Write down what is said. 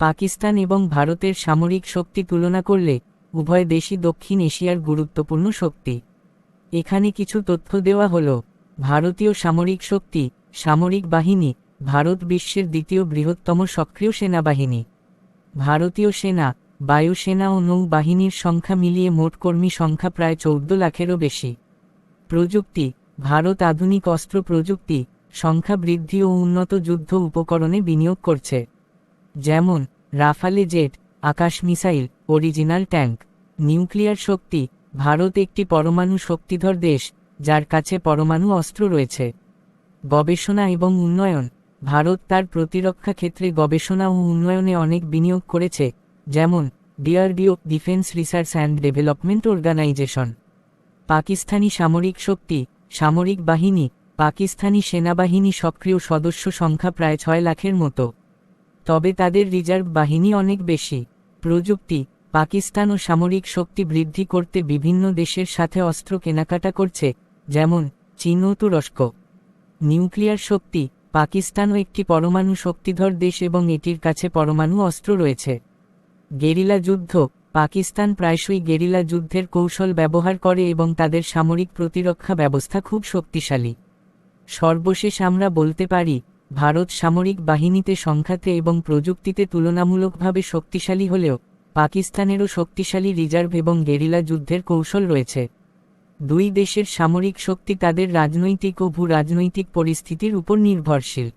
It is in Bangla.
পাকিস্তান এবং ভারতের সামরিক শক্তি তুলনা করলে উভয় দেশই দক্ষিণ এশিয়ার গুরুত্বপূর্ণ শক্তি। এখানে কিছু তথ্য দেওয়া হল, ভারতীয় সামরিক শক্তি, সামরিক বাহিনী, ভারত বিশ্বের দ্বিতীয় বৃহত্তম সক্রিয় সেনাবাহিনী। ভারতীয় সেনা, বায়ুসেনা ও নৌবাহিনীর সংখ্যা মিলিয়ে মোট কর্মী সংখ্যা প্রায় চৌদ্দ লাখেরও বেশি। প্রযুক্তি, ভারত আধুনিক অস্ত্র প্রযুক্তি, সংখ্যা বৃদ্ধি ও উন্নত যুদ্ধ উপকরণে বিনিয়োগ করছে। যেমন, Rafale jet Akash missile, original tank, nuclear শক্তি, ভারত একটি পরমাণু শক্তিধর দেশ, যার কাছে পরমাণু অস্ত্র রয়েছে। গবেষণা এবং উন্নয়ন, ভারত তার প্রতিরক্ষা ক্ষেত্রে গবেষণা ও উন্নয়নে অনেক বিনিয়োগ করেছে, যেমন, DRDO, defence research and development organisation. Pakistani সামরিক শক্তি, সামরিক বাহিনী, পাকিস্তানি সেনাবাহিনী সক্রিয় সদস্য সংখ্যা প্রায় ছয় লাখের মতো। তবে তাদের রিজার্ভ বাহিনী অনেক বেশি। প্রযুক্তি, পাকিস্তান ও সামরিক শক্তি বৃদ্ধি করতে বিভিন্ন দেশের সাথে অস্ত্র কেনাকাটা করছে, যেমন চীন ও তুরস্ক। নিউক্লিয়ার শক্তি, পাকিস্তানও একটি পরমাণু শক্তিধর দেশ এবং এটির কাছে পরমাণু অস্ত্র রয়েছে। গেরিলা যুদ্ধ, পাকিস্তান প্রায়শই গেরিলা যুদ্ধের কৌশল ব্যবহার করে এবং তাদের সামরিক প্রতিরক্ষা ব্যবস্থা খুব শক্তিশালী। সর্বশেষ আমরা বলতে পারি ভারত সামরিক বাহিনীতে সংখ্যাতে এবং প্রযুক্তিতে তুলনামূলকভাবে শক্তিশালী হলেও, পাকিস্তানেরও শক্তিশালী রিজার্ভ এবং গেরিলা যুদ্ধের কৌশল রয়েছে। দুই দেশের সামরিক শক্তি তাদের রাজনৈতিক ও ভূ রাজনৈতিক পরিস্থিতির উপর নির্ভরশীল।